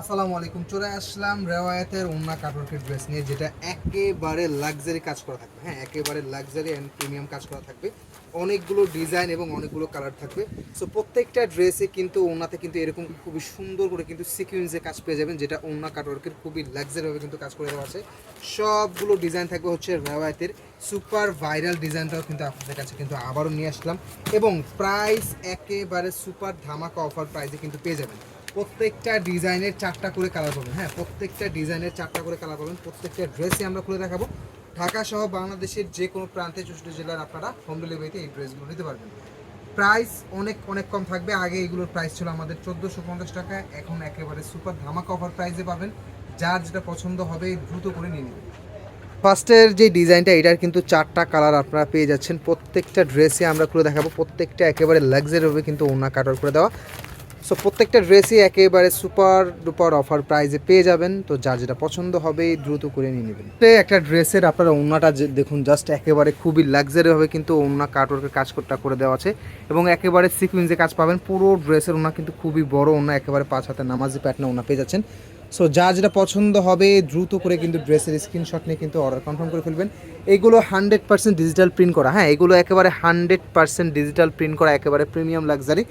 আসসালামু আলাইকুম। চলে আসলাম রেওয়ায়তের ওন্না কাটওয়ার্কের ড্রেস নিয়ে, যেটা একেবারে লাক্সারি কাজ করা থাকবে। হ্যাঁ একেবারে লাক্সারি অ্যান্ড প্রিমিয়াম কাজ করা থাকবে। অনেকগুলো ডিজাইন এবং অনেকগুলো কালার থাকবে। সো প্রত্যেকটা ড্রেসে কিন্তু ওনাতে কিন্তু এরকম খুবই সুন্দর করে কিন্তু সিকুয়েন্সে কাজ পেয়ে যাবেন, যেটা ওন্না কাটওয়ার্কের খুবই লাক্সারিভাবে কিন্তু কাজ করে দেওয়া আছে। সবগুলো ডিজাইন থাকবে হচ্ছে রেওয়ায়তের। সুপার ভাইরাল ডিজাইনটাও কিন্তু আপনাদের কাছে কিন্তু আবারও নিয়ে আসলাম। এবং প্রাইস একেবারে সুপার ধামাকা অফার প্রাইসে কিন্তু পেয়ে যাবেন। প্রত্যেকটা ডিজাইনের চারটা করে কালার পাবেন। হ্যাঁ প্রত্যেকটা ডিজাইনের চারটা করে কালার পাবেন। প্রত্যেকটা ড্রেসই আমরা খুলে দেখাবো। ঢাকা সহ বাংলাদেশের যে কোনো প্রান্তে চৌষট্টি জেলার আপনারা হোম ডেলিভারিতে এই ড্রেসগুলো নিতে পারবেন। প্রাইস অনেক অনেক কম থাকবে। আগে এগুলোর প্রাইস ছিল আমাদের চোদ্দোশো পঞ্চাশ টাকা। এখন একেবারে সুপার ধামাকা অফার প্রাইসে পাবেন। যার যেটা পছন্দ হবে দ্রুত করে নিয়ে নেবেন। ফার্স্টের যে ডিজাইনটা এটার কিন্তু চারটা কালার আপনারা পেয়ে যাচ্ছেন। প্রত্যেকটা ড্রেসে আমরা খুলে দেখাবো। প্রত্যেকটা একেবারে লাক্সারি হবে কিন্তু ওনা কাটার করে দেওয়া। সো প্রত্যেকটা ড্রেসই একেবারে সুপার ডুপার অফার প্রাইজে পেয়ে যাবেন। তো যার যেটা পছন্দ হবে, দ্রুত করে নিয়ে নেবেন। একটা ড্রেসের আপনারা ওনাটা দেখুন জাস্ট একেবারে খুবই লাক্সারি হবে, কিন্তু ওনা কাজ করটা করে দেওয়া আছে। এবং একেবারে সিকুইন্সে কাজ পাবেন, পুরো ড্রেসের ওনা কিন্তু খুবই বড় ওনা একেবারে পাঁচ হাতে নামাজি প্যাটনা ওনা পেয়ে যাচ্ছেন। সো যা যেটা পছন্দ হবে, দ্রুত করে কিন্তু ড্রেসের স্ক্রিনশট নিয়ে কিন্তু অর্ডার কনফার্ম করে ফেলবেন। এগুলো হান্ড্রেড পার্সেন্ট ডিজিটাল প্রিন্ট করা হ্যাঁ এগুলো একেবারে হান্ড্রেড পার্সেন্ট ডিজিটাল প্রিন্ট করা, একেবারে প্রিমিয়াম লাক্সারি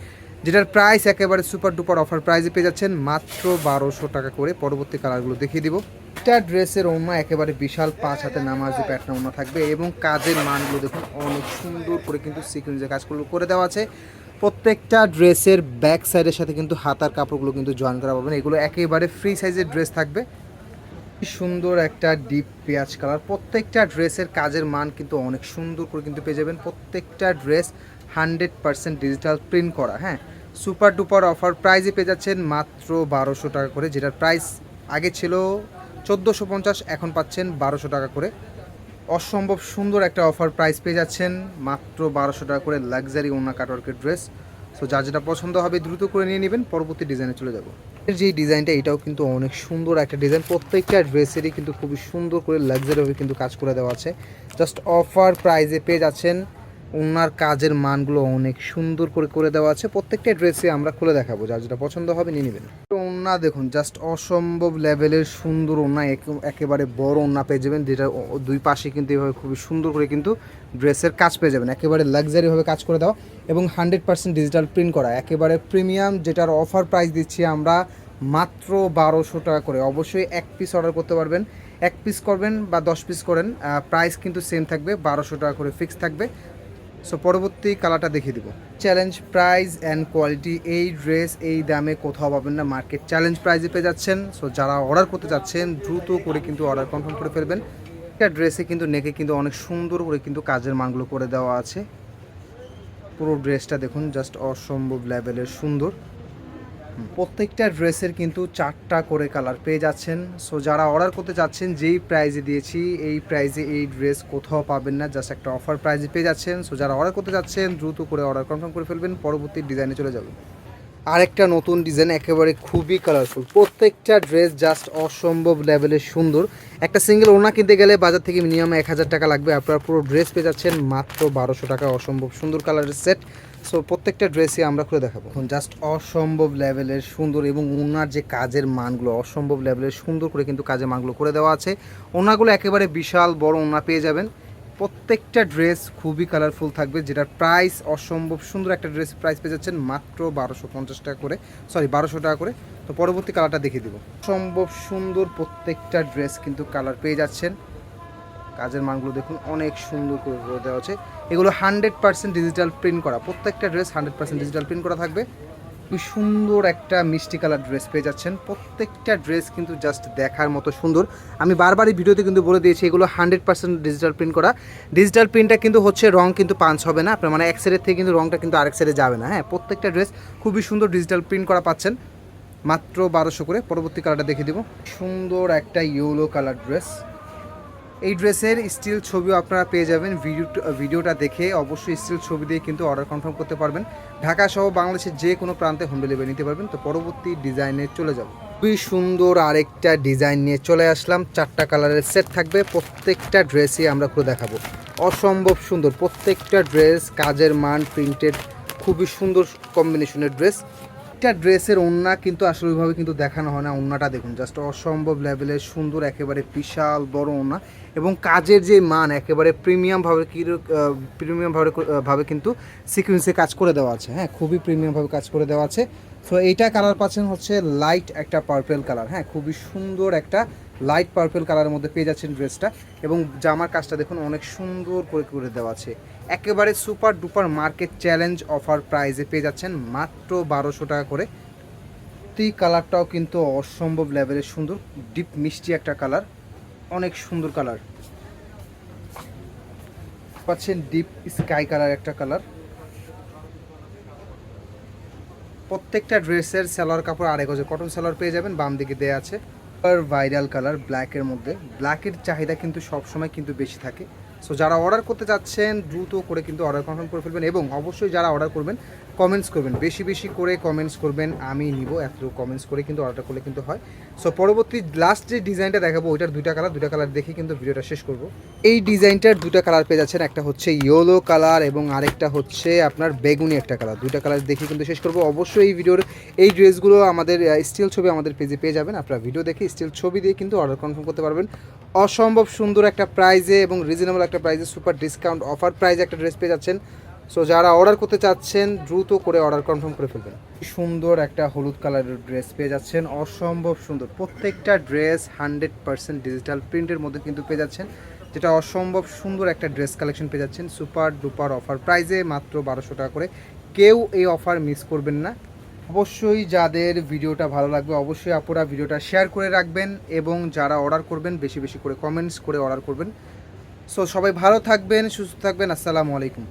যেটার প্রাইস একেবারে সুপার ডুপার অফার প্রাইসে পেয়ে যাচ্ছেন মাত্র বারোশো টাকা করে। পরবর্তী কালারগুলো দেখিয়ে দিব। একটা ড্রেসের ওনা একেবারে বিশাল পাঁচ হাতে নামাজি প্যাটনা ওনা থাকবে এবং কাজের মানগুলো দেখুন, অনেক সুন্দর করে কিন্তু সিকুয়েন্সের কাজগুলো করে দেওয়া আছে। প্রত্যেকটা ড্রেসের ব্যাক সাইডের সাথে কিন্তু হাতার কাপড়গুলো কিন্তু জয়েন করা পাবেন। এগুলো একেবারে ফ্রি সাইজের ড্রেস থাকবে। সুন্দর একটা ডিপ পেঁয়াজ কালার প্রত্যেকটা ড্রেসের কাজের মান কিন্তু অনেক সুন্দর করে কিন্তু পেয়ে যাবেন। প্রত্যেকটা dress hundred percent digital print করা হ্যাঁ। সুপার ডুপার অফার প্রাইজে পেয়ে যাচ্ছেন মাত্র বারোশো টাকা করে, যেটার প্রাইস আগে ছিল চোদ্দোশো পঞ্চাশ, এখন পাচ্ছেন বারোশো টাকা করে। অসম্ভব সুন্দর একটা অফার প্রাইস পেয়ে যাচ্ছেন মাত্র বারোশো টাকা করে লাক্সারি ওনা কাটওয়ার্কের ড্রেস। সো যা যেটা পছন্দ হবে দ্রুত করে নিয়ে নেবেন, পরবর্তী ডিজাইনে চলে যাব। এর যে ডিজাইনটা, এটাও কিন্তু অনেক সুন্দর একটা ডিজাইন। প্রত্যেকটা ড্রেসেরই কিন্তু খুবই সুন্দর করে লাক্সারিভাবে কিন্তু কাজ করে দেওয়া আছে। জাস্ট অফার প্রাইজে পেয়ে যাচ্ছেন ওনার কাজের মানগুলো অনেক সুন্দর করে করে দেওয়া আছে। প্রত্যেকটা ড্রেসে আমরা খুলে দেখাবো, যার যেটা পছন্দ হবে নিয়ে নেবেন। ওনা দেখুন জাস্ট অসম্ভব লেভেলের সুন্দর ওনা একেবারে বড় ওনা পেয়ে যাবেন, যেটা দুই পাশে কিন্তু এভাবে খুবই সুন্দর করে কিন্তু ড্রেসের কাজ পেয়ে যাবেন। একেবারে লাক্সারিভাবে কাজ করে দেওয়া এবং হান্ড্রেড পার্সেন্ট ডিজিটাল প্রিন্ট করা। একেবারে প্রিমিয়াম যেটার অফার প্রাইস দিচ্ছি আমরা মাত্র বারোশো টাকা করে। অবশ্যই এক পিস অর্ডার করতে পারবেন। এক পিস করবেন বা দশ পিস করেন প্রাইস কিন্তু সেম থাকবে, বারোশো টাকা করে ফিক্স থাকবে। সো পরবর্তী কালারটা দেখিয়ে দিব। চ্যালেঞ্জ প্রাইস অ্যান্ড কোয়ালিটি এই ড্রেস এই দামে কোথাও পাবেন না মার্কেট চ্যালেঞ্জ প্রাইজে পেয়ে যাচ্ছেন। সো যারা অর্ডার করতে যাচ্ছেন, দ্রুত করে কিন্তু অর্ডার কনফার্ম করে ফেলবেন। একটা ড্রেসে কিন্তু নেকে কিন্তু অনেক সুন্দর করে কিন্তু কাজের মানগুলো করে দেওয়া আছে। পুরো ড্রেসটা দেখুন জাস্ট অসম্ভব লেভেলের সুন্দর। প্রত্যেকটা ড্রেসের কিন্তু চারটা করে কালার পেয়ে যাচ্ছেন। সো যারা অর্ডার করতে চাচ্ছেন, যেই প্রাইজে দিয়েছি, এই প্রাইজে এই ড্রেস কোথাও পাবেন না জাস্ট একটা অফার প্রাইজে পেয়ে যাচ্ছেন। সো যারা অর্ডার করতে চাচ্ছেন, দ্রুত করে অর্ডার কনফার্ম করে ফেলবেন, পরবর্তী ডিজাইনে চলে যাবেন। আরেকটা নতুন ডিজাইন একেবারে খুবই কালারফুল প্রত্যেকটা ড্রেস জাস্ট অসম্ভব লেভেলের সুন্দর। একটা সিঙ্গেল ওনা কিনতে গেলে বাজার থেকে মিনিমাম এক হাজার টাকা লাগবে। আপনারা পুরো ড্রেস পেয়ে যাচ্ছেন মাত্র বারোশো টাকা। অসম্ভব সুন্দর কালারের সেট সো প্রত্যেকটা ড্রেসই আমরা খুলে দেখাবো। এখন জাস্ট অসম্ভব লেভেলের সুন্দর এবং ওনার যে কাজের মানগুলো, অসম্ভব লেভেলের সুন্দর করে কিন্তু কাজের মানগুলো করে দেওয়া আছে। ওনাগুলো একেবারে বিশাল বড় ওনা পেয়ে যাবেন। প্রত্যেকটা ড্রেস খুবই কালারফুল থাকবে, যেটার প্রাইস অসম্ভব সুন্দর একটা ড্রেস প্রাইস পেয়ে যাচ্ছেন মাত্র বারোশো পঞ্চাশ টাকা করে সরি বারোশো টাকা করে। তো পরবর্তী কালারটা দেখিয়ে দেবো। অসম্ভব সুন্দর প্রত্যেকটা ড্রেস কিন্তু কালার পেয়ে যাচ্ছেন। কাজের মানগুলো দেখুন, অনেক সুন্দর করে করে দেওয়া আছে। এগুলো হান্ড্রেড পার্সেন্ট ডিজিটাল প্রিন্ট করা, প্রত্যেকটা dress hundred percent digital print করা থাকবে। খুব সুন্দর একটা মিষ্টি কালার ড্রেস পেয়ে যাচ্ছেন। প্রত্যেকটা ড্রেস কিন্তু জাস্ট দেখার মতো সুন্দর। আমি বারবারই ভিডিওতে কিন্তু বলে দিয়েছি, এগুলো হান্ড্রেড পার্সেন্ট ডিজিটাল প্রিন্ট করা। ডিজিটাল প্রিন্টটা কিন্তু হচ্ছে রং কিন্তু পাঞ্চ হবে না। আপনার মানে এক সাইডের থেকে কিন্তু রংটা কিন্তু আরেক সাইডে যাবে না হ্যাঁ? প্রত্যেকটা ড্রেস খুবই সুন্দর ডিজিটাল প্রিন্ট করা পাচ্ছেন। মাত্র বারোশো করে। পরবর্তী কালারটা দেখে দিব। সুন্দর একটা ইয়েলো কালার ড্রেস এই ড্রেসের স্টিল ছবিও আপনারা পেয়ে যাবেন। ভিডিও, ভিডিওটা দেখে অবশ্যই স্টিল ছবি দিয়ে কিন্তু অর্ডার কনফার্ম করতে পারবেন। ঢাকা সহ বাংলাদেশের যে কোনো প্রান্তে হোম ডেলিভারি নিতে পারবেন। তো পরবর্তী ডিজাইনে চলে যাব। খুবই সুন্দর আরেকটা ডিজাইন নিয়ে চলে আসলাম। চারটা কালারের সেট থাকবে। প্রত্যেকটা ড্রেসই আমরা খুলে দেখাবো। অসম্ভব সুন্দর প্রত্যেকটা ড্রেস কাজের মান প্রিন্টেড খুবই সুন্দর কম্বিনেশনের ড্রেস প্রত্যেকটা ড্রেসের ওন্না কিন্তু আসলে ওইভাবে কিন্তু দেখানো হয় না, ওন্নাটা দেখুন জাস্ট অসম্ভব লেভেলের সুন্দর, একেবারে বিশাল বড় ওন্না। এবং কাজের যে মান, একেবারে প্রিমিয়ামভাবে কি প্রিমিয়াম ভাবে ভাবে কিন্তু সিকুয়েন্সে কাজ করে দেওয়া আছে। হ্যাঁ খুবই প্রিমিয়ামভাবে কাজ করে দেওয়া আছে। সো এইটা কালার পাচ্ছেন হচ্ছে লাইট একটা পার্পেল কালার হ্যাঁ খুবই সুন্দর একটা লাইট পার্পেল কালারের মধ্যে পেয়ে যাচ্ছেন ড্রেসটা এবং জামার কাজটা দেখুন, অনেক সুন্দর করে করে দেওয়া আছে। একেবারে super duper market challenge offer প্রাইজে পেয়ে যাচ্ছেন মাত্র বারোশো টাকা করে। তুই কালারটাও কিন্তু অসম্ভব লেভেলের সুন্দর ডিপ মিষ্টি একটা কালার অনেক সুন্দর কালার পাচ্ছেন ডিপ স্কাই কালার একটা কালার প্রত্যেকটা ড্রেসের সেলার কাপড় আড়াই গজের কটন সেলার পেয়ে যাবেন বাম দিকে দেওয়া আছে। ভাইরাল কালার ব্ল্যাকের মধ্যে। ব্ল্যাকের চাহিদা কিন্তু সবসময় কিন্তু বেশি থাকে। সো যারা অর্ডার করতে যাচ্ছেন, দ্রুত করে কিন্তু অর্ডার কনফার্ম করে ফেলবেন এবং অবশ্যই যারা অর্ডার করবেন কমেন্টস করবেন। বেশি বেশি করে কমেন্টস করবেন, আমি নিব এত কমেন্টস করে কিন্তু অর্ডার করলে কিন্তু হয়। সো পরবর্তী লাস্ট যে ডিজাইনটা দেখাবো, ওইটার দুইটা কালার দুইটা কালার দেখে কিন্তু ভিডিওটা শেষ করব। এই ডিজাইনটার দুটো কালার পেয়ে যাচ্ছেন। একটা হচ্ছে ইয়েলো কালার এবং আরেকটা হচ্ছে আপনার বেগুনি একটা কালার দুইটা কালার দেখে কিন্তু শেষ করব। অবশ্যই এই ভিডিওর এই ড্রেসগুলো আমাদের স্টিল ছবি আমাদের পেজে পেয়ে যাবেন। আপনারা ভিডিও দেখে স্টিল ছবি দিয়ে কিন্তু অর্ডার কনফার্ম করতে পারবেন। অসম্ভব সুন্দর একটা প্রাইজে এবং রিজনেবল একটা প্রাইজে সুপার ডিসকাউন্ট অফার প্রাইজে একটা ড্রেস পেয়ে যাচ্ছেন। সো যারা অর্ডার করতে চাচ্ছেন, দ্রুত করে অর্ডার কনফার্ম করে ফেলবেন। সুন্দর একটা হলুদ কালারের ড্রেস পেয়ে যাচ্ছেন। অসম্ভব সুন্দর। প্রত্যেকটা ড্রেস হান্ড্রেড পার্সেন্ট ডিজিটাল প্রিন্টের মধ্যে কিন্তু পেয়ে যাচ্ছেন। যেটা অসম্ভব সুন্দর একটা ড্রেস কালেকশন পেয়ে যাচ্ছেন। সুপার ডুপার অফার প্রাইজে মাত্র বারোশো টাকা করে। কেউ এই অফার মিস করবেন না। অবশ্যই যাদের ভিডিওটা ভালো লাগবে, অবশ্যই আপুরা ভিডিওটা শেয়ার করে রাখবেন এবং যারা অর্ডার করবেন, বেশি বেশি করে কমেন্টস করে অর্ডার করবেন। সো সবাই ভালো থাকবেন, সুস্থ থাকবেন। আসসালামু আলাইকুম।